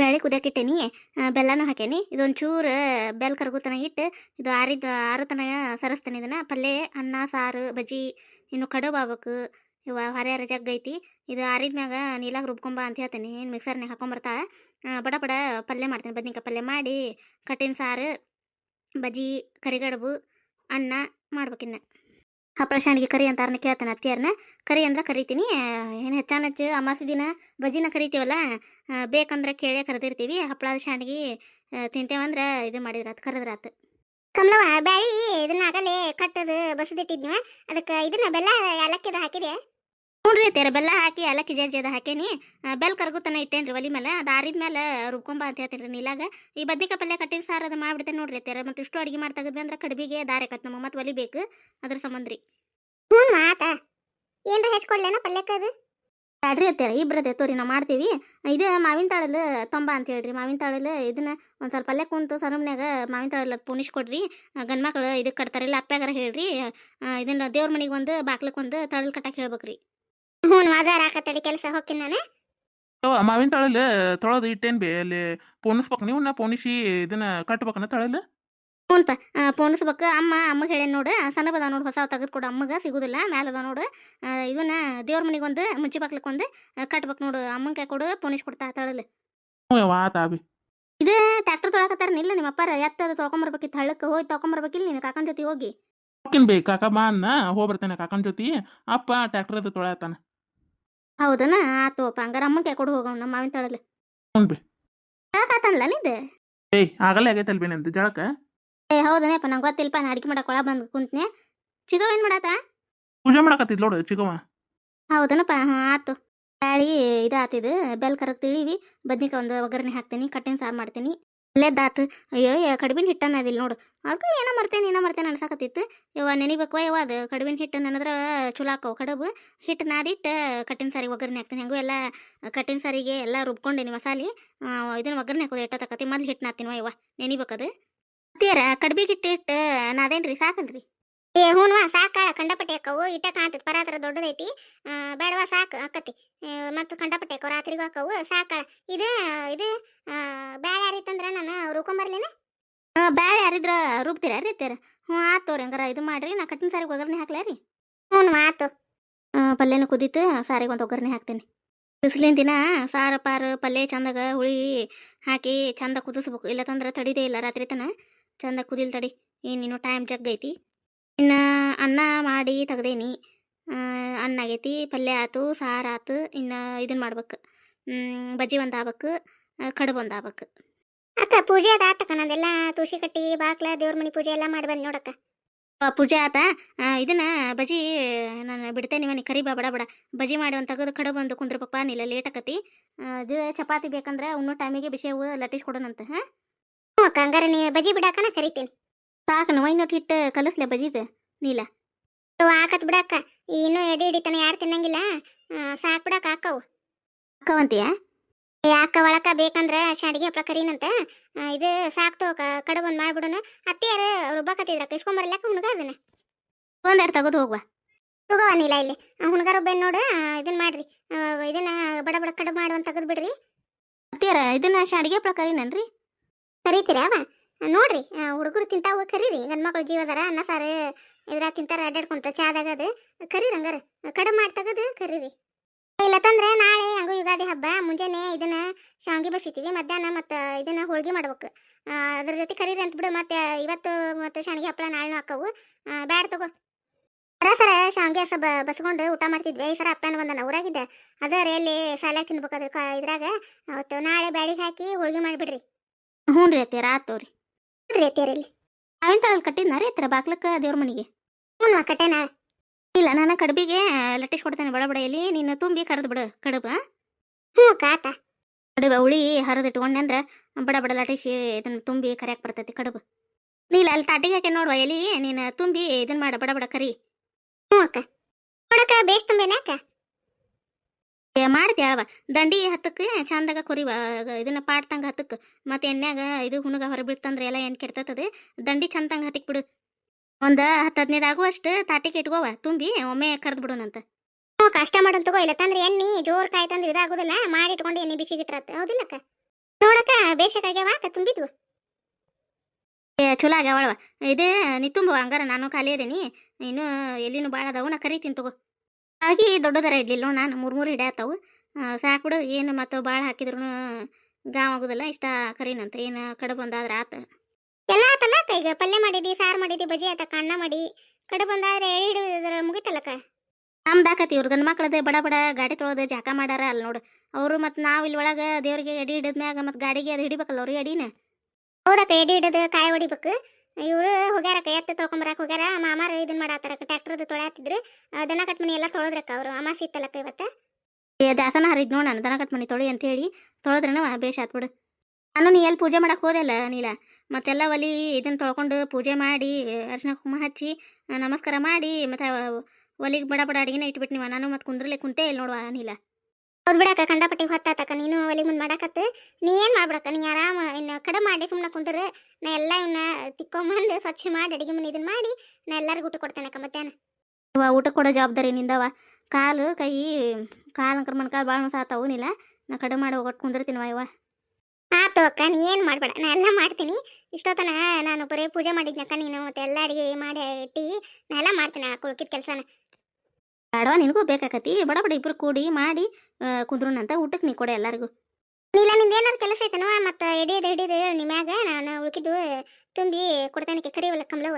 ಬೇಳೆ ಕುದಿಯಾಕಿಟ್ಟೇನಿ. ಬೆಲ್ಲನೂ ಹಾಕೇನಿ. ಇದೊಂದು ಚೂರು ಬೆಲ್ಲ ಕರಗುತನ ಇಟ್ಟು ಇದು ಆರಿದ ಆರು ತನ ಸರಸ್ತೇನೆ ಇದನ್ನ. ಪಲ್ಯ ಅನ್ನ, ಸಾರು, ಬಜ್ಜಿ, ಇನ್ನು ಕಡುಬು ಆಗ್ಬೇಕು. ಇವ ಹರಿಹರ ಜಗ್ ಐತಿ. ಇದು ಆರಿದ ಮ್ಯಾಗ ನೀಲಾಗ ರುಬ್ಕೊಂಬ ಅಂತ ಹೇಳ್ತೇನೆ. ಏನು ಹಾಕೊಂಬರ್ತಾಳೆ ಬರ್ತಾ ಬಡ ಬಡ ಪಲ್ಯ ಮಾಡ್ತೀನಿ. ಬದ್ನಿಕಾಯಿ ಪಲ್ಯ ಮಾಡಿ, ಕಟ್ಟಿನ ಸಾರು, ಬಜ್ಜಿ, ಕರಿಗಡುಬು, ಅನ್ನ ಮಾಡ್ಬೇಕಿನ್ನ ಹಪ್ಪಳ ಶಾಂಡಿಗೆ ಕರಿ ಅಂತಾರನ್ನ ಕೇಳ್ತಾನೆ ಅತ್ತಿಯಾರನ್ನ ಕರಿ ಅಂದ್ರೆ ಕರಿತೀನಿ. ಏನು ಹೆಚ್ಚಾನ ಹೆಚ್ಚು ಅಮಾಸೆ ದಿನ ಬಜ್ಜಿನ ಕರಿತೀವಲ್ಲ ಬೇಕಂದ್ರೆ ಕೇಳೇ ಕರೆದಿರ್ತೀವಿ. ಹಪ್ಪಳದ ಶಾಂಡ್ಗಿ ತಿಂತೇವಂದ್ರೆ ಇದು ಮಾಡಿದ್ರ ಆತು ಕರೆದ್ರಾತು. ಕಮಲವ ಬ್ಯಾಳಿ ಇದನ್ನ ಆಗಲೇ ಕಟ್ಟದು ಬಸದಿಟ್ಟಿದ್ವಿ ಅದಕ್ಕೆ ಇದನ್ನ ಬೆಲ್ಲ ಏಲಕ್ಕಿದ ಹಾಕಿದೆ. ನೋಡ್ರಿ ಅತ್ತೀರ ಬೆಲ್ಲ ಹಾಕಿ ಏಲಕ್ಕಿ ಜಜ್ಜಿ ಅದ ಹಾಕೇನಿ. ಬೆಲ್ಲ ಬೆಲ್ ಕರ್ಗುತನ ಇಟ್ಟೇನ್ರಿ ಒಲಿ ಮೇಲೆ ಅದು ಆರಿದ ಮೇಲೆ ರುಬ್ಕೊಂಬ ಅಂತ ಹೇಳ್ತೀನಿ ರೀ ನೀಲಾಗ. ಈ ಬದ್ನಿಕಾಯಿ ಪಲ್ಯ ಕಟ್ಟಿನ ಸಾರು ಅದು ಮಾಡ್ಬಿಡ್ತೇನೆ ನೋಡ್ರಿ ಅತ್ತೀರ ಮತ್ತೆ ಇಷ್ಟು ಅಡುಗೆ ಮಾಡಿ ತೆಗೆದ್ವಿ ಅಂದ್ರೆ ಕಡ್ಬಿಗೆ ದಾರಿ ಆಕತ್ ನಮ್ಮ ಮತ್ತೆ ಒಲಿ ಬೇಕು ಅದ್ರ ಸಂಬಂಧ ರೀ. ಹ್ಞೂ ಮಾತ. ಏನ್ರ ಹೆಚ್ಕೊಡ್ಲೇನ ಪಲ್ಯಕ್ಕ ಅದು? ಬ್ಯಾಡ್ರಿ ಅತ್ತೀರ ಇಬ್ರದೆ ತೋರಿ ನಾವು ಮಾಡ್ತೀವಿ. ಇದು ಮಾವಿನ ತಾಳಲ್ ತೊಂಬ ಅಂತ ಹೇಳ್ರಿ ಮಾವಿನ ತಾಳಲ್ ಇದನ್ನ ಒಂದು ಸ್ವಲ್ಪ ಪಲ್ಯ ಕುಂತು ಸರಮ್ನ್ಯಾಗ ಮಾವಿನ ತಾಳಲ್ ಪುಣಿಸ್ ಕೊಡ್ರಿ. ಗಂಡ್ಮಕ್ಳು ಇದಕ್ಕೆ ಕಟ್ತಾರಿಲ್ಲ ಅಪ್ಪ್ಯಾಗಾರ ಹೇಳ್ರಿ. ಇದನ್ನ ದೇವ್ರ ಮನೆಗೆ ಒಂದು ಬಾಕ್ಲಕ್ಕೆ ಒಂದು ತಳಲ್ ಕಟ್ಟಕ್ಕೆ ಹೇಳ್ಬೇಕ್ರಿ. ಹ್ಞೂ ಅದಾರ ಆಕತ್ತಡಿ ಕೆಲಸ ಹೋಗ್ತೀನಿ ನಾನು. ಅವ ಮಾವಿನ ತಳಲ್ ತೊಳೆದು ಇಟ್ಟೇನ್ ಬಿ ಅಲ್ಲಿ ಪೋಣಿಸ್ಬೇಕು ನೀವು ನಾ ಪೋಣಿಸಿ ಇದನ್ನ ಕಟ್ಬೇಕನ್ನ ತಳಲ್ ಹ್ಞೂನ್ಪ ಪೋಣಿಸ್ಬೇಕು. ಅಮ್ಮ ಅಮ್ಮಗೆ ಹೇಳಿ ನೋಡು ಸಣ್ಣ ಬದ ನೋಡು ಹೊಸ ತೆಗೆದು ಕೊಡು ಅಮ್ಮಗೆ ಸಿಗುದಿಲ್ಲ ಮ್ಯಾಲ ಅದ ನೋಡು ಇದನ್ನ ದೇವ್ರ ಮನೆಗೆ ಒಂದು ಮುಂಚೆ ಬಾಕ್ಲಕ್ಕೆ ಒಂದು ಕಟ್ಬೇಕು ನೋಡು. ಅಮ್ಮನ ಕೈ ಕೊಡು ಪೋಣಿಸ್ ಕೊಡ್ತಾ ತಳಲ್ ಹ್ಞೂ ಯವ್ವ ಇದು ಟ್ರ್ಯಾಕ್ಟರ್ ತೊಳಕತ್ತಾರ ನಿಲ್ಲ ನಿಮ್ಮ ಅಪ್ಪಾರ. ಎತ್ತದ ತೊಳ್ಕೊಂಬರ್ಬೇಕಿತ್ತು ಹಳ್ಳಕ್ಕೆ ಹೋಗಿ ತೊಳ್ಕೊಂಬರ್ಬೇಕಿಲ್ಲ ನೀನು ಕಾಕನ ಜೊತೆ ಹೋಗಿ. ಹೋಗಿನ್ ಬೇ ಕಾಕ ಬಾ ಅನ್ನ ಹೋಗ್ಬರ್ತೇನೆ ಕಾಕನ ಜೊತೆ. ಅಪ್ಪ ಟ್ರ್ಯಾಕ್ಟರ್ ಅದು ತೊಳೆಯತ್ತಾನ ಹೌದನ? ಆತು ಅಪ್ಪ ಹಂಗಾರ ಅಮ್ಮಂಗೆ ಕೊಡು ಹೋಗೋಣ ನಮ್ಮ ಮಾವಿನ ತಳಲ್ ಹ್ಞೂ ಬೇ ಯಾಕಾತನ್ಲ ನಿಂದು? ಏಯ್ ಆಗಲೇ ಆಗೈತಲ್ ಬೇ ಜಳಕ? ಏ ಹೌದನೇಪ್ಪ ನಂಗೆ ಗೊತ್ತಿಲ್ಲಪ್ಪ ನಾ ಅಡಿಗೆ ಮಾಡಕ್ಕೆ ಒಳ ಬಂದು ಕುಂತ್ನೆ. ಚಿಗೋ ಏನು ಮಾಡಾತ ಪೂಜೆ ಮಾಡಕತ್ತಿದ್ ನೋಡು ಚಿಗವ ಹೌದನಪ್ಪ ಹಾಂ ಆತು. ಬ್ಯಾಳಿ ಇದು ಆತಿದು ಬೆಲ್ ಕರಕ್ ತಿಳಿವಿ ಬದ್ನಿಕಾಯಿ ಒಂದು ಒಗ್ಗರಣೆ ಹಾಕ್ತೀನಿ ಕಟ್ಟಿನ ಸಾರು ಮಾಡ್ತೀನಿ. ಅಲ್ಲೇದಾತು ಅಯ್ಯೋ ಕಡ್ಬಿನ ಹಿಟ್ಟನ್ನ ಅದಿಲ್ಲ ನೋಡು. ಅದು ಏನೋ ಮರ್ತೇನೆ ಏನೋ ಮರ್ತೇನೆ ಅನ್ಸಾಕತ್ತಿತ್ತು. ಯವ್ವ ನೆನಿಬೇಕು ಯವ್ವ, ಅದು ಕಡ್ಬಿನ ಹಿಟ್ಟು ನೆನದ್ರ ಚಲೋ ಹಾಕವು ಕಡುಬು, ಹಿಟ್ಟು ನಾದಿಟ್ಟು ಕಟ್ಟಿನ ಸಾರಿಗೆ ಒಗ್ಗರಣೆ ಹಾಕ್ತೀನಿ. ಹೆಂಗೂ ಎಲ್ಲ ಕಟ್ಟಿನ ಸಾರಿಗೆ ಎಲ್ಲ ರುಬ್ಕೊಂಡೇನಿ ಮಸಾಲೆ. ಇದನ್ನ ಒಗ್ಗರಣೆ ಹಾಕೋದು ಎಟ್ಟ ತಕತಿ. ಮೊದ್ಲು ಹಿಟ್ಟು ನಾತೀನಿ ಯವ್ವ. ನೆನಿಬೇಕದು. ತೀರ ಕಡ್ಬಿಗೆ ಹಿಟ್ಟು ಇಟ್ಟು ನಾದೇನ್ರಿ? ಸಾಕಲ್ರಿ? ಏ ಹೂನ್ವಾ ಸಾಕಾಳ ಕಂಡಪಟ್ಟೆ ಅಕ್ಕವು ಇಟ್ಟ ಕಾಂತದ ಪರಾತ್ರ ದೊಡ್ಡದೈತಿ. ಬೇಡವ ಸಾಕು ಅಕ್ಕತಿ ಮತ್ತು ಕಂಡಪಟ್ಟೆ ಅಕ್ಕವು ರಾತ್ರಿಗೂ ಅಕ್ಕವು ಸಾಕಾಳ ಇದು ಇದು ಬ್ಯಾಳೆ ಯಾರಿತ್ತಂದ್ರ ನಾನು ರುಕೊಂಬರ್ಲೇನ? ಬ್ಯಾಳೆ ಯಾರಿದ್ರ ರುಬ್ತೀರ ರೀ ತೀರ ಹ್ಞೂ ಆತು ತೋರಿ ಹಂಗಾರ ಇದು ಮಾಡ್ರಿ ನಾ ಕಟ್ಟಿನ ಸಾರಿಗೆ ಒಗ್ಗರಣೆ ಹಾಕ್ಲಾ ರೀ. ಹ್ಞೂ ಆತು. ಪಲ್ಯನ ಕುದೀತು ಸಾರಿಗೆ ಒಂದು ಒಗ್ಗರಣೆ ಹಾಕ್ತೀನಿ. ಬಿಸಿಲಿನ ದಿನ ಸಾರ ಪಾರು ಪಲ್ಯ ಚಂದಾಗ ಹುಳಿ ಹಾಕಿ ಚಂದ ಕುದಿಸ್ಬೇಕು. ಇಲ್ಲತಂದ್ರೆ ತಡಿದೇ ಇಲ್ಲ ರಾತ್ರಿ ತನ. ಚಂದ ಕುದಿಲ್ ತಡಿ. ಏನು ಇನ್ನೂ ಟೈಮ್ ಜಗ್ಗೈತಿ. ಐತಿ ಇನ್ನು ಅನ್ನ ಮಾಡಿ ತೆಗ್ದೇನಿ. ಅನ್ನ ಆಗೈತಿ ಪಲ್ಯ ಆಯ್ತು ಸಾರು ಆತು ಇನ್ನು ಇದನ್ನು ಮಾಡ್ಬೇಕು. ಬಜ್ಜಿ ಒಂದು ಆಗ್ಬೇಕು ಕಡುಬು ಒಂದು ಆಗ್ಬೇಕು ಅಕ್ಕ ಪೂಜೆ ಅದ ಆತಕ್ಕ ನಂದೆಲ್ಲ ತುಳಸಿ ಕಟ್ಟಿ ಬಾಕ್ಲ ದೇವ್ರ ಮನೆ ಪೂಜೆ ಎಲ್ಲ ಮಾಡಿ ಬಂದು ನೋಡಕ್ಕ. ಪೂಜೆ ಆತ. ಇದನ್ನ ಬಜಿ ನಾನು ಬಿಡ್ತೇನೆ ಮನೆ ಕರಿ ಬಾ ಬಡ ಬಡ. ಬಜಿ ಮಾಡಿ ಒಂದು ತೆಗೆದು ಕಡೆ ಬಂದು ಕುಂದ್ರ ಪಪ್ಪ ನಿಲ್ಲ ಲೇಟ್ ಆಕತಿ. ಇದು ಚಪಾತಿ ಬೇಕಂದ್ರೆ ಉಣ್ಣೋ ಟೈಮಿಗೆ ಬಿಸಿವು ಲಟ್ಟಿಸಿ ಕೊಡೋಣಂತ ಹಾಂ? ಹಂಗಾರೆ ಅಕ್ಕ ಹಂಗಾರ ನೀ ಬಜಿ ಬಿಡಾಕನ ಕರಿತೀನಿ. ಸಾಕು ನಾವು ಇಟ್ಟು ಕಲಸ್ಲೆ ನೀಲಾ. ನೀಲ ಆಕತ್ ಬಿಡಕ್ಕ ಇನ್ನೂ ಎಡಿ ಹಿಡಿತಾನ ಯಾರು ತಿನ್ನಂಗಿಲ್ಲ. ಸಾಕ್ ಬಿಡಕ್ಕ ಹಾಕವು. ಅಕ್ಕವಂತೀಯ ಯಾಕ ಒಳಕ ಬೇಕಂದ್ರ ಶಾಡಿಗೆ ಹಪ್ಳ ಕರೀನಂತ. ತೋಕ ಇದು ಸಾಕ್ತು ಕಡೆ ಬಂದ್ ಮಾಡ್ಬಿಡೋಣ. ಅತ್ತೆಯಾರ ರುಬ್ಬಾಕತ್ತಿದ್ರ ಇಸ್ಕೊಂಬರ್ಲಾಕ ಹುಡುಗ ಅದನ್ನ? ಒಂದೆರಡು ತೆಗೆದು ಹೋಗುವ. ನೀಲ ಇಲ್ಲಿ. ಹುಡುಗರ ಒಬ್ಬನ್ ನೋಡು ಇದನ್ ಮಾಡ್ರಿ. ಇದನ್ನ ಬಡ ಬಡ ಕಡಬ ಮಾಡುವಂತ ತೆಗೆದು ಬಿಡ್ರಿ. ಅತ್ತಿಯರ ಇದನ್ನ ಶಾಡಿಗೆ ಪ್ರಕಾರಿನನ್ರಿ ಕರೀತೀರ ಅವ? ನೋಡ್ರಿ ಹುಡುಗರು ತಿಂತಾವ ಕರೀರಿ. ಗಂಡು ಮಕ್ಳು ಜೀವದಾರ ಅನ್ನ, ಸಾರು ಇದ್ರಾಗ ತಿಂತಾರ ಅಡ್ಡಾಡ್ಕೊಂತ ಚಾದಾಗ ಅದು ಕರೀರಿ ಹಂಗಾರ. ಕಡೆ ಮಾಡಿ ಕರೀರಿ. ಇಲ್ಲ ತಂದ್ರೆ ನಾಳೆ ಹಂಗು ಯುಗಾದಿ ಹಬ್ಬ, ಮುಂಜಾನೆ ಇದನ್ನ ಶಾವಿಗೆ ಬಸಿತೀವಿ, ಮಧ್ಯಾಹ್ನ ಮತ್ತು ಇದನ್ನ ಹೋಳಿಗೆ ಮಾಡ್ಬೇಕು. ಅದ್ರ ಜೊತೆ ಕರೀರಿ ಅಂತ ಬಿಡು, ಮತ್ತೆ ಇವತ್ತು ಮತ್ತು ಶಾವಿಗೆ ಹಪ್ಪಳ ನಾಳೆನೂ ಹಾಕವು ಬ್ಯಾಡ್ ತಗೋ. ಸರ ಸರ, ಶಾವಿಗೆ ಸಬ ಬಸ್ಕೊಂಡು ಊಟ ಮಾಡ್ತಿದ್ವಿ. ಈ ಸರ ಅಪ್ಪನ ಬಂದನ, ಊರಾಗಿದ್ದೆ. ಅದ ಎಲ್ಲಿ ಸಾಲಾಗ ತಿನ್ಬೇಕು ಅದ್ರ ಕ- ಇದ್ರಾಗ. ಅವತ್ತು ನಾಳೆ ಬ್ಯಾಳಿಗೆ ಹಾಕಿ ಹೋಳಿಗೆ ಮಾಡಿಬಿಡ್ರಿ. ಹ್ಞೂ ರೀ ಅತ್ತೆ, ರಾತ್ ನೋಡ್ರಿ ಅತ್ತೀರಲ್ಲಿ ಅವಿನ ತಳಲ್ ಕಟ್ಟಿದ್ನ ರೀ ಅತ್ತಿರ ಬಾಗ್ಲಕ್ಕ ದೇವ್ರ ಮನೆಗೆ? ಹ್ಞೂ ಕಟ್ಟೆನ. ಇಲ್ಲ ನಾನು ಕಡುಬಿಗೆ ಲಟ್ಟಿಸ್ ಕೊಡ್ತೇನೆ ಬಡ ಬಡ ಇಲ್ಲಿ ನೀನು ತುಂಬಿ ಕರೆದು ಬಿಡು ಕಡಬ. ಹ್ಞೂ ಕಾತ ಕಡುಬು ಉಳಿ ಹರಿದು ಇಟ್ಕೊಂಡೆ ಅಂದ್ರೆ ಬಡ ಬಡ ಲಟ್ಟಿಸಿ ಇದನ್ನ ತುಂಬಿ ಕರಿಯಕ್ಕೆ ಬರ್ತೈತಿ ಕಡುಬು. ನೀಲ ಅಲ್ಲಿ ತಾಟಿಗೆ ಹಾಕಿ ನೋಡುವ ಎಲಿ ನೀನು ತುಂಬಿ ಇದನ್ನ ಮಾಡ ಬಡ ಬಡ ಕರಿ. ಹ್ಞೂ ಅಕ್ಕ. ನೋಡಕ್ಕ ಬೇಸ್ ತುಂಬೇನಾಕ ಏ, ಮಾಡ್ತಿ ಅಳವ ದಂಡಿ ಹತ್ತಕ್ಕೆ ಚಂದಾಗ ಕೊರಿವ ಇದನ್ನ ಪಾಡ್ತಂಗ ಹತ್ತಕ್ಕೆ. ಮತ್ತೆ ಎಣ್ಣೆಗ ಇದು ಹುಣಗ ಹೊರ ಬೀಳ್ತಂದ್ರೆ ಎಲ್ಲ ಎಣ್ಣೆ ಕೆಡ್ತತದೆ. ದಂಡಿ ಚಂದಂಗ ಹತ್ತಿಕ್ ಬಿಡು. ಒಂದು ಹತ್ತು ಹದಿನೈದು ಆಗುವಷ್ಟು ತಾಟಿಗೆ ಇಟ್ಕೋವ ತುಂಬಿ ಒಮ್ಮೆ ಕರೆದು ಬಿಡೋಣಂತ ಹ್ಞೂ ಕಷ್ಟ ಮಾಡೋನ್ ತಗೋ ಇಲ್ಲ ತಂದ್ರೆ ಎಣ್ಣಿ ಜೋರ್ ಕಾಯ್ತಂದ್ರೆ ಇದಾಗೋದಿಲ್ಲ. ಮಾಡಿ ಇಟ್ಕೊಂಡು ಎಣ್ಣೆ ಬಿಸಿಗಿಟ್ರತ್ತ ಹೌದಿಲ್ಲಕ್ಕ? ನೋಡಕ ಬೇಷಕ್ಕಾಗ್ಯಾವ ಅಕ್ಕ ತುಂಬಿದ್ವು. ಏ ಚಲೋ ಆಗ್ಯಾವಳವ ಇದೇ ನೀ ತುಂಬುವ ಹಂಗಾರ ನಾನು ಖಾಲಿ ಇದೀನಿ ಇನ್ನು ಎಲ್ಲಿನೂ ಭಾಳ ಅದಾವು ನಾ ಕರಿತೀನಿ ತಗೋ. ಹಾಗೆ ದೊಡ್ಡದರ ಇಡ್ಲಿಲ್ಲ ನಾನು. ಮೂರು ಮೂರು ಹಿಡ್ಯಾತಾವು ಸಾಕು ಬಿಡು. ಏನು ಮತ್ತು ಭಾಳ ಹಾಕಿದ್ರು ಗಾವ್ ಆಗೋದಿಲ್ಲ. ಇಷ್ಟ ಕರೀನಂತ ಏನು ಕಡುಬು ಬಂದಾದ್ರೆ ಆತ. ಎಲ್ಲ ಆತಲ್ಲ ಈಗ ಪಲ್ಯ ಮಾಡಿದಿ ಸಾರು ಮಾಡಿದಿ ಬಜಿ ಆತ ಅನ್ನ ಮಾಡಿ. ಕಡುಬು ಬಂದಾದ್ರೆ ಎಳಿ ಹಿಡಿದ್ರ ಮುಗಿತಲ್ಲಕ್ಕ ನಮ್ದಾಕತಿ ಇವ್ರ ಗಂಡು ಮಕ್ಳದ್ದು ಬಡ ಬಡ ಗಾಡಿ ತೊಳೋದು ಜಾಕ ಮಾಡಾರ ಅಲ್ಲಿ ನೋಡು. ಅವರು ಮತ್ತು ನಾವು ಇಲ್ಲಿ ಒಳಗೆ ದೇವ್ರಿಗೆ ಎಡಿ ಹಿಡಿದ್ಮ್ಯಾಗ ಮತ್ತು ಗಾಡಿಗೆ ಅದು ಹಿಡಿಬೇಕಲ್ಲ ಅವ್ರಿಗೆ ಎಡಿನ? ಹೌದಕ್ಕ ಎಡಿ ಹಿಡಿದು ಕಾಯಿ ಹೊಡಿಬೇಕು. ಇವರು ಹೋಗ್ಯಾರಕ್ಕ, ಎತ್ತ ತೊಳ್ಕೊಂಬರಕ್ಕೆ ಹೋಗ್ಯಾರ. ಮಾಮಾರ ಇದನ್ನ ಮಾಡಾತಾರ ಟ್ರ್ಯಾಕ್ಟರ್ದು ತೊಳ್ಯಾತಿದ್ರು. ದನ ಕಟ್ ಮನಿ ಎಲ್ಲ ತೊಳೆದ್ರಕ್ಕ ಅವರು. ಅಮಾಸಿ ಇತ್ತಲ್ಲಕ್ಕ ಇವತ್ತ? ಏ, ದಾಸನ ಹರಿದ್ ನೋಡ ನಾನು, ದನ ಕಟ್ ಮನಿ ತೊಳಿ ಅಂತೇಳಿ ತೊಳೆದ್ರನ ಬೇಷ್ ಆತ್ಬಿಡು ನಾನು ನೀ ಎಲ್ಲಿ ಪೂಜೆ ಮಾಡಕ್ಕೆ ಹೋದೆಲ್ಲ ನೀಲ? ಮತ್ತೆಲ್ಲ ಒಲಿ ಇದನ್ನ ತೊಳ್ಕೊಂಡು ಪೂಜೆ ಮಾಡಿ, ಅರ್ಶಿನ ಕುಂಕುಮ ಹಚ್ಚಿ ನಮಸ್ಕಾರ ಮಾಡಿ, ಮತ್ತು ಒಲಿಗೆ ಬಡ ಬಡ ಅಡಿಗೆನ ಇಟ್ಬಿಟ್ಟು ನೀವು. ನಾನು ಮತ್ತೆ ಕುಂದ್ರಲೆ ಕುಂತೆ ಇಲ್ಲಿ ನೋಡುವ ನೀಲ? ಹೌದ್ ಬಿಡಕ್ಕ ಕಂಡಪಟ್ಟಿ ಹೊತ್ತಾತಕ್ಕ ನೀನು ಒಲಿ ಮುಂದೆ ಮಾಡಾಕತ್ತು. ನೀ ಏನು ಮಾಡ್ಬಿಡಕ್ಕ ನೀ ಆರಾಮ ಇನ್ನು ಕಡೆ ಮಾಡಿ ಸುಮ್ಮನೆ ಕುಂದ್ರ. ನಾ ಎಲ್ಲ ಇವನ್ನ ತಿಕ್ಕೊಂಬಂದು ಸ್ವಚ್ಛ ಮಾಡಿ ಅಡಿಗೆ ಮನೆ ಇದನ್ನ ಮಾಡಿ ನಾ ಎಲ್ಲರಿಗೂ ಊಟ ಕೊಡ್ತೇನಕ್ಕ ಮಧ್ಯಾಹ್ನ. ಇವ ಊಟ ಕೊಡೋ ಜವಾಬ್ದಾರಿ ನಿಂದವ. ಕಾಲು ಕೈ ಕಾಲು ಅಂಕರ್ ಮನ್ಕಾಲು ಭಾಳ ಸಾತಾವು ನೀಲ ನಾ ಕಡೆ ಮಾಡಿ ಹೋಗಟ್ಟು ಕುಂದಿರ್ತೀನವ ಇವ. ಆತು ಅಕ್ಕ ನೀ ಏನು ಮಾಡಬೇಡ ನಾ ಎಲ್ಲ ಮಾಡ್ತೀನಿ. ಇಷ್ಟೊತ್ತನ ನಾನು ಬರೀ ಪೂಜೆ ಮಾಡಿದ್ನಕ್ಕ ನೀನು ಮತ್ತೆ ಎಲ್ಲ ಅಡಿಗೆ ಮಾಡಿ ಇಟ್ಟಿ ನಾ ಎಲ್ಲ ಮಾಡ್ತೀನಿ ಆ ಕುಳ್ಕಿದ ಕೆಲಸನ. ಬೇಡವಾ ನಿನಗೂ? ಬೇಕಾಕತಿ. ಬಡ ಬಡ ಇಬ್ರು ಕೂಡಿ ಮಾಡಿ ಕುಂದ್ರುನಂತ ಊಟಕ್ಕೆ ನೀ ಕೊಡೆ ಎಲ್ಲರಿಗೂ. ಇಲ್ಲ, ನಿಂದ ಏನಾರು ಕೆಲಸ ಐತನವ ಮತ್ತೆ ಎಡಿಯದು ಹಿಡಿದು ನಿಮ್ಯಾಗ ನಾನು ಉಳ್ಕಿದ್ದು ತುಂಬಿ ಕೊಡ್ತಾನಕ್ಕೆ ಕರಿವಲ್ಲ ಕಮಲವ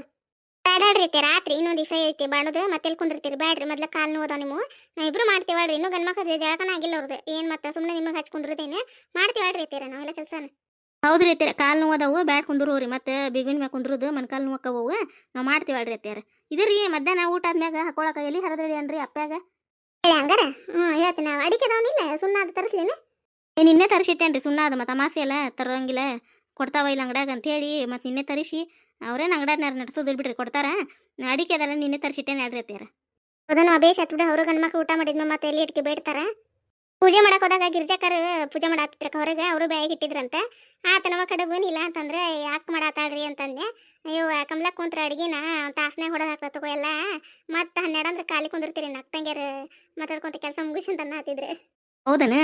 ಬ್ಯಾಡ್ರಿ ಐತೆ ರಾತ್ರಿ ಇನ್ನೊಂದು ದಿವಸ ಐತಿ ಬಾಡೋದು ಮತ್ತೆ ಕುಂದಿರ್ತೀರಿ? ಬ್ಯಾಡ್ರಿ, ಮೊದ್ಲ ಕಾಲು ನೋದ ನೀವು ನಾ ಇಬ್ರು ಮಾಡ್ತೀವಳ್ರಿ, ಇನ್ನೂ ಗಂಡ್ಮಕ್ಳು ಜಳಕನ ಆಗಿಲ್ಲ ಅವ್ರದ್ದು ಏನು ಮತ್ತೆ ಸುಮ್ಮನೆ ನಿಮಗೆ ಹಚ್ಕೊಂಡಿರ್ತೇನೆ ಮಾಡ್ತೀವಳ್ರಿ ಐತೀರ ನಾವೆಲ್ಲ ಕೆಲಸನ. ಹೌದ್ರಿ ಅತ್ಯಾರ ಕಾಲು ನೋವದವು ಬ್ಯಾಡ್ ಕುಂದ್ರೋರಿ ಮತ್ತೆ ಬಿಗಿನ ಮ್ಯಾಗ ಕುಂದ್ರದು ಮೊಣಕಾಲು ನೋವಕ್ಕವು ನಾವು ಅಡ್ರಿ ಅತ್ಯಾರ ಇದ್ರಿ ಮಧ್ಯಾಹ್ನ ಊಟ ಆದ್ಮ್ಯಾಗ ಹಾಕೊಳಕ ಎಲ್ಲಿ ಹರಿದ್ರಿ ಅನ್ರಿ ಅಪ್ಪ್ಯಾಗ ಹಂಗಾರ? ಹ್ಞೂ ಹೇಳ್ತೀನಿ ನಾವು. ಅಡಿಕೆ ಅದಾವನಿಲ್ಲ ಸುಣ್ಣ ಅದು ತರಿಸ್ಲೇನೆ? ನಿನ್ನೆ ತರಿಸಿಟ್ಟೇನ್ರಿ ಸುಣ್ಣ ಅದು ಮತ್ತೆ ಅಮಾಸೆ ಎಲ್ಲ ತರೋಂಗಿಲ್ಲ ಕೊಡ್ತಾವ ಇಲ್ಲ ಅಂಗಡ್ಯಾಗ ಅಂತೇಳಿ ಮತ್ತೆ ನಿನ್ನೆ ತರಿಸಿ ಅವ್ರೇನು ಅಂಗಡ್ಯಾಗ ನಡೆಸೋದು ಬಿಡ್ರಿ ಕೊಡ್ತಾರ? ಅಡಿಕೆ ಅದೆಲ್ಲ ನಿನ್ನೆ ತರಿಸಿಟ್ಟೇನೆ ಅಡ್ರಿ ಅತ್ಯಾರ ಅದನ್ನು ಅಭೇಷ್ ಹತ್ಬಿಡ ಅವರು ಗಂಡ್ಮಕ್ಳು ಊಟ ಮಾಡಿದ್ಮ ಮತ್ತೆ ಎಲ್ಲಿ ಇಟ್ಕೆ ಬೇಡ್ತಾರ? ಪೂಜೆ ಮಾಡಕ್ ಹೋದಾಗ ಗಿರ್ಜಾಕರ್ ಪೂಜೆ ಮಾಡಾತಿದ್ರ ಹೊರಗೆ ಅವರು ಬ್ಯಾಗ್ ಇಟ್ಟಿದ್ರಂತ. ಆತನವ ಕಡೆ ಇಲ್ಲ ಅಂತಂದ್ರೆ ಯಾಕೆ ಮಾಡಾತಾಡ್ರಿ ಅಂತಂದೆ. ಅಯ್ಯೋ ಕಮಲ ಕುಂತ್ರ ಅಡ್ಗಿನ ತಾಸನೆ ಹೊಡದ್ ಹಾಕ್ತಾ ತಗೋ ಎಲ್ಲ. ಮತ್ತೆ ಹನ್ನೆರಡು ಅಂದ್ರೆ ಖಾಲಿ ಕುಂದಿರ್ತೀರಿ ನಕ್ತಂಗ್ಯಾರ ಮಾತಾಡ್ಕೊಂತ ಕೆಲಸ ಮುಗಿಸಿ ಅಂತ ಅನ್ನತ್ತಿದ್ರೆ ಹೌದನ?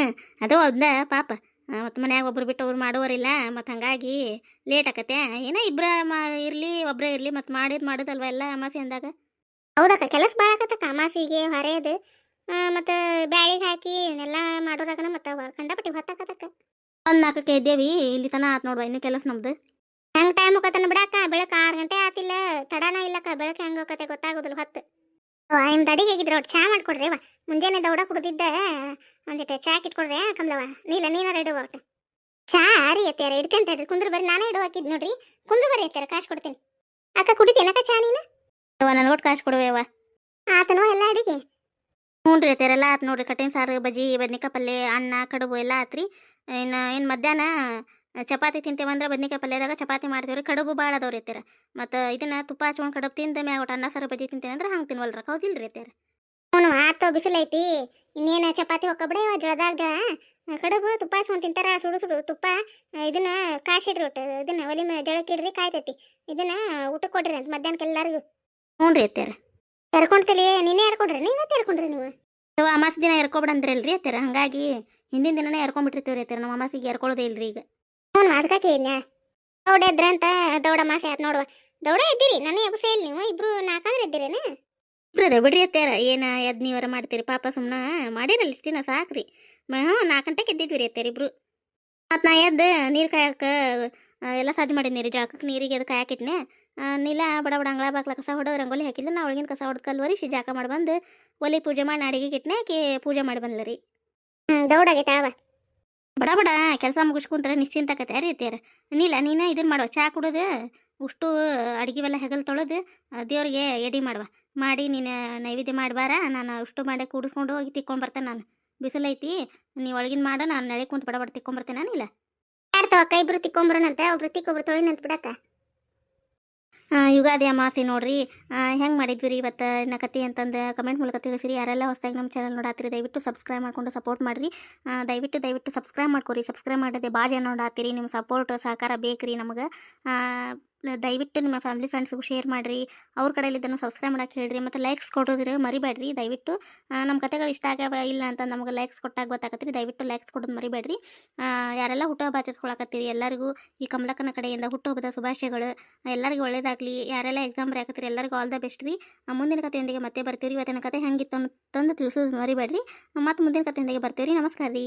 ಅದು ಹೌದ ಪಾಪ. ಮತ್ತು ಮನ್ಯಾಗ ಒಬ್ರು ಬಿಟ್ಟು ಅವ್ರು ಮಾಡೋರಿಲ್ಲ ಮತ್ತು ಹಂಗಾಗಿ ಲೇಟ್ ಆಕತೆ ಏನ ಇಬ್ರ ಮಾ ಇರಲಿ ಇರ್ಲಿ ಇರಲಿ ಮತ್ತು ಮಾಡಿದ್ ಮಾಡೋದಲ್ವ ಎಲ್ಲ ಅಮಾಸೆ ಅಂದಾಗ ಹೌದಕ್ಕ ಕೆಲಸ ಭಾಳ ಆಕತ್ತಕ್ಕ ಅಮಾಸಿಗೆ ಹೊರೆಯದು. ಮತ್ತು ಮಾಡೋರಾಗನ ಮತ್ತು ಕಂಡಪಟ್ಟಿ ಹೊತ್ತಾಕತ್ತಕ್ಕ ಒಂದು ನಾಲ್ಕಕ್ಕೆ ಇಲ್ಲಿ ತನ ಆತ್ ನೋಡುವ ಇನ್ನು ಕೆಲಸ ನಮ್ದು. ಹೆಂಗ್ ಟೈಮ್ ಹೋಗತನ ಬಿಡಾಕ? ಬೆಳಕ ಆರು ಗಂಟೆ ಆತಿಲ್ಲ. ತಡನ ಇಲ್ಲಕ್ಕ ಬೆಳಕ ಹೆಂಗ್ ಹೋಗತ್ತೆ ಗೊತ್ತಾಗೋದಿಲ್ಲ ಹೊತ್ತು. ನಿಮ್ದು ದಡಿ ಹೇಗಿದ್ರೆ ಒಟ್ಟು ಚಾ ಮಾಡ್ಕೊಡ್ರಿ ಅವ. ಮುಂಜಾನೆ ದೌಡ ಕುಡ್ದಿದ್ದ ಒಂದಿಟ್ಟು ಚಾ ಇಟ್ಕೊಡ್ರಿ ಕಮ್ಲವ ನೀಲ ನೀನಾರ ಇಡುವ ಒಟ್ಟು ಚಾ ರೀ ಅತ್ಯಾರ ಇಡ್ತೇನೆ ತಡ್ರಿ. ಕುಂದ್ರ ಬರ್ರಿ ನಾನೇ ಇಡುವ ಹಾಕಿದ್ ನೋಡ್ರಿ. ಕುಂದ್ರ ಬರ್ರಿ ಅತ್ಯಾರ ಕಾಶ್ ಕೊಡ್ತೀನಿ. ಅಕ್ಕ ಕುಡಿತೇನಕ್ಕ ಚಾ ನೀನು? ಅವ ನನಗೆ ಒಟ್ಟು ಕೊಡುವೆ ಆತನೋ ಎಲ್ಲ ಅಡಿಗೆ? ಹ್ಞೂ ರೀ ಎಲ್ಲ ಆತು ನೋಡಿರಿ. ಕಟ್ಟಿನ ಸಾರು ಬಜ್ಜಿ ಬದ್ನಿಕಾಯಿ ಪಲ್ಯ ಅನ್ನ ಕಡುಬು ಎಲ್ಲ ಆತ್ರಿ. ಇನ್ನು ಏನು ಮಧ್ಯಾಹ್ನ ಚಪಾತಿ ತಿಂತೇವಂದ್ರೆ ಬದ್ನಿಕಾಯಿ ಪಲ್ಯದಾಗ ಚಪಾತಿ ಮಾಡ್ತೇವ್ರಿ. ಕಡುಬು ಭಾಳ ಅದಾವ್ರಿ ಅತ್ಯಾರ ಮತ್ತು ಇದನ್ನ ತುಪ್ಪ ಹಚ್ಕೊಂಡು ಕಡುಬು ತಿಂದ ಮ್ಯಾಗ ಒಟ್ಟು ಅನ್ನ ಸಾರು ಬಜ್ಜಿ ತಿಂತೇನೆ ಅಂದ್ರೆ ಹಂಗೆ ತಿನ್ವಲ್ರ. ಹೌದಿಲ್ಲ ರೀ ಅತ್ಯಾರ ಹ್ಞೂ ಆತು ಬಿಸಿಲೈತಿ ಇನ್ನೇನು ಚಪಾತಿ ಹೊಕ್ಕಬಿಡೆ ಜಳದಾಗ ಜಳ. ಕಡುಬು ತುಪ್ಪ ಹಚ್ಕೊಂಡು ತಿಂತಾರ ಸುಡು ಸುಡು ತುಪ್ಪ. ಇದನ್ನ ಕಾಸಿಡ್ರಿ ಒಟ್ಟು ಇದನ್ನ ಒಲಿ ಜಳಕ್ಕಿಡ್ರಿ ಕಾಯ್ತೈತಿ. ಇದನ್ನ ಊಟಕ್ಕೆ ಕೊಡ್ರಿ ಅಂತ ಮಧ್ಯಾಹ್ನಕ್ಕೆ ಎಲ್ಲರಿಗೂ. ಹ್ಞೂ ರೀ ಅತ್ಯಾರ ಎರ್ಕೊಂಡ್ತಲಿ ನಿನ್ನೆ ಎರ್ಕೊಂಡ್ರಿ ನೀವು ಮತ್ತೆ ಎರ್ಕೊಂಡ್ರಿ ನೀವು? ಇವ ಅಮಾಸಿ ದಿನ ಎರ್ಕೊಬಿಡಂದ್ರಲ್ರಿ ಅತ್ಯಾರ ಹಂಗಾಗಿ ಹಿಂದಿನ ದಿನನೇ ಎರ್ಕೊಂಡ್ಬಿಟ್ಟಿರ್ತೀವ್ರಿ ಅತ್ತರ. ನಮ್ಮ ಅಮಾಸಿಗೆ ಎರ್ಕೊಳ್ಳೋದೇ ಇಲ್ರಿ ಈಗ. ಹ್ಞೂ ಅದಕ್ಕೆ ಇದ್ನ ದೌಡ ಅಂತ? ದೌಡ ಮಾಸ ಯಾತ್ ನೋಡುವ. ದೌಡ ಇದ್ದೀರಿ ನಾನು ಯಾವ ಇಲ್ಲ ನೀವು? ಇಬ್ರು ನಾಲ್ಕಾದ್ರೆ ಇದ್ದೀರೇನ? ಇಬ್ರದ ಬಿಡ್ರಿ ಅತ್ತರ. ಏನ ಎದ್ ನೀವರ ಮಾಡ್ತೀರಿ? ಪಾಪ ಸುಮ್ಮನೆ ಮಾಡಿರಲ್ಲ ದಿನ ಸಾಕ್ರಿ. ಮಹ ಹ್ಞೂ ನಾಲ್ಕು ಗಂಟೆಗೆ ಎದ್ದಿದ್ವಿ ರೀ ಅತ್ತರ ಇಬ್ರು. ಮತ್ತು ನಾ ಎದ್ದು ನೀರು ಕಾಯಕ್ಕೆ ಎಲ್ಲ ಸಜ್ಜು ಮಾಡಿದ್ನಿ ರೀ ಜಾಕಕ್ಕೆ ನೀರಿಗೆ ಅದು ಕಾಯಕಿಟ್ನೆ ನೀಲ ಬಡ ಬಡ ಅಂಗಳ ಬಾಕ್ಲ ಕಸ ಹೊಡೆದು ರಂಗೋಲಿ ಹಾಕಿಲ್ಲ ನಾ ಒಳಗಿನ ಕಸ ಹೊಡೆದು ಕಲ್ವರಿಸಿ ಜಾಕ ಮಾಡಿ ಬಂದು ಒಲಿ ಪೂಜೆ ಮಾಡಿ ಅಡಿಗೆ ಕಿಟ್ನೆ ಆಕಿ ಪೂಜೆ ಮಾಡಿ ಬಂದ್ಲ ರೀ. ಹ್ಞೂ ದೌಡ ಆಗೈತೆ ಅವ ಬಡ ಬಡ ಕೆಲಸ ಮುಗಿಸ್ಕೊಂತಾರೆ ನಿಶ್ಚಿಂತಕತೆ ರೀ ತೇರ ನೀಲ ನೀನ ಇದನ್ನ ಮಾಡುವ ಚಾ ಕುಡೋದು ಉಷ್ಟು ಅಡುಗೆವೆಲ್ಲ ಹೆಗಲ್ ತೊಳೆದು ದೇವ್ರಿಗೆ ಎಡಿ ಮಾಡುವ. ಮಾಡಿ ನೀನು ನೈವೇದ್ಯ ಮಾಡಬಾರ ನಾನು ಉಷ್ಟು ಮಾಡಿ ಕೂಡಿಸ್ಕೊಂಡು ಹೋಗಿ ತಿಕ್ಕೊಂಡು ಬರ್ತೇನೆ ನಾನು. ಬಿಸಿಲೈತಿ ನೀವು ಒಳಗಿನ ಮಾಡ ನಾನು ನಳೆ ಕುಂತ ಬಡ ಬಡ ತಿಕ್ಕೊಂಬರ್ತೇನೆ ನಾನಿಲ್ಲ ಯಾರ್ತವಕ್ಕ ಇಬ್ರು ಅಂತ ಒಬ್ರು ತಿಕ್ಕೊಬ್ರು ತೊಳಿನಂತ ಬಿಡಕ್ಕ. ಯುಗಾದಿ ಅಮಾವಾಸ್ಯೆ ನೋಡ್ರಿ. ಹೆಂಗೆ ಮಾಡಿದ್ವಿ ರೀ ಇವತ್ತು ನಕತಿ ಅಂತಂದು ಕಮೆಂಟ್ ಮೂಲಕ ತಿಳಿಸಿರಿ. ಯಾರೆಲ್ಲ ಹೊಸದಾಗಿ ನಮ್ಮ ಚಾನಲ್ ನೋಡಾತ್ರಿ ದಯವಿಟ್ಟು ಸಬ್ಸ್ಕ್ರೈಬ್ ಮಾಡ್ಕೊಂಡು ಸಪೋರ್ಟ್ ಮಾಡಿರಿ. ದಯವಿಟ್ಟು ದಯವಿಟ್ಟು ಸಬ್ಸ್ಕ್ರೈಬ್ ಮಾಡ್ಕೊರಿ. ಸಬ್ಸ್ಕ್ರೈಬ್ ಮಾಡದೆ ಭಾಳ ಜನ ನೋಡಾತ್ತೀರಿ. ನಿಮ್ಮ ಸಪೋರ್ಟ್ ಸಹಕಾರ ಬೇಕು ರೀ ನಮಗೆ ದಯವಿಟ್ಟು ನಿಮ್ಮ ಫ್ಯಾಮಿಲಿ ಫ್ರೆಂಡ್ಸ್ಗೂ ಶೇರ್ ಮಾಡಿರಿ. ಅವ್ರ ಕಡೆಯಲ್ಲಿದ್ದನ್ನು ಸಬ್ಸ್ಕ್ರೈಬ್ ಮಾಡಕ್ಕೆ ಹೇಳ್ರಿ. ಮತ್ತು ಲೈಕ್ಸ್ ಕೊಡೋದ್ರೆ ಮರಿಬೇಡ್ರಿ. ದಯವಿಟ್ಟು ನಮ್ಮ ಕತೆಗಳು ಇಷ್ಟ ಆಗ್ಯಾವ ಇಲ್ಲ ಅಂತ ನಮ್ಗೆ ಲೈಕ್ಸ್ ಕೊಟ್ಟಾಗ ಗೊತ್ತಾಗತ್ತೀರಿ. ದಯವಿಟ್ಟು ಲೈಕ್ಸ್ ಕೊಡೋದು ಮರಿಬೇಡ್ರಿ. ಯಾರೆಲ್ಲ ಹುಟ್ಟುಹಬ್ಬ ಆಚರಿಸ್ಕೊಳಕತ್ತೀರಿ, ಎಲ್ಲರಿಗೂ ಈ ಕಮಲಕ್ಕನ ಕಡೆಯಿಂದ ಹುಟ್ಟುಹಬ್ಬದ ಶುಭಾಶಯಗಳು. ಎಲ್ಲರಿಗೂ ಒಳ್ಳೇದಾಗಲಿ. ಯಾರೆಲ್ಲ ಎಕ್ಸಾಮ್ ಬರೆಯಕತ್ತೀರಿ, ಎಲ್ಲರಿಗೂ ಆಲ್ ದ ಬೆಸ್ಟ್ ರೀ. ಮುಂದಿನ ಕಥೆಯೊಂದಿಗೆ ಮತ್ತೆ ಬರ್ತೀವಿ ಇವತ್ತಿನ ಕತೆ ಹೆಂಗಿತ್ತು ಅಂತಂದು ತಿಳಿಸೋದು ಮರಿಬೇಡ್ರಿ. ಮತ್ತು ಮುಂದಿನ ಕಥೆಯೊಂದಿಗೆ ಬರ್ತೀವಿ ರೀ ನಮಸ್ಕಾರ ರೀ.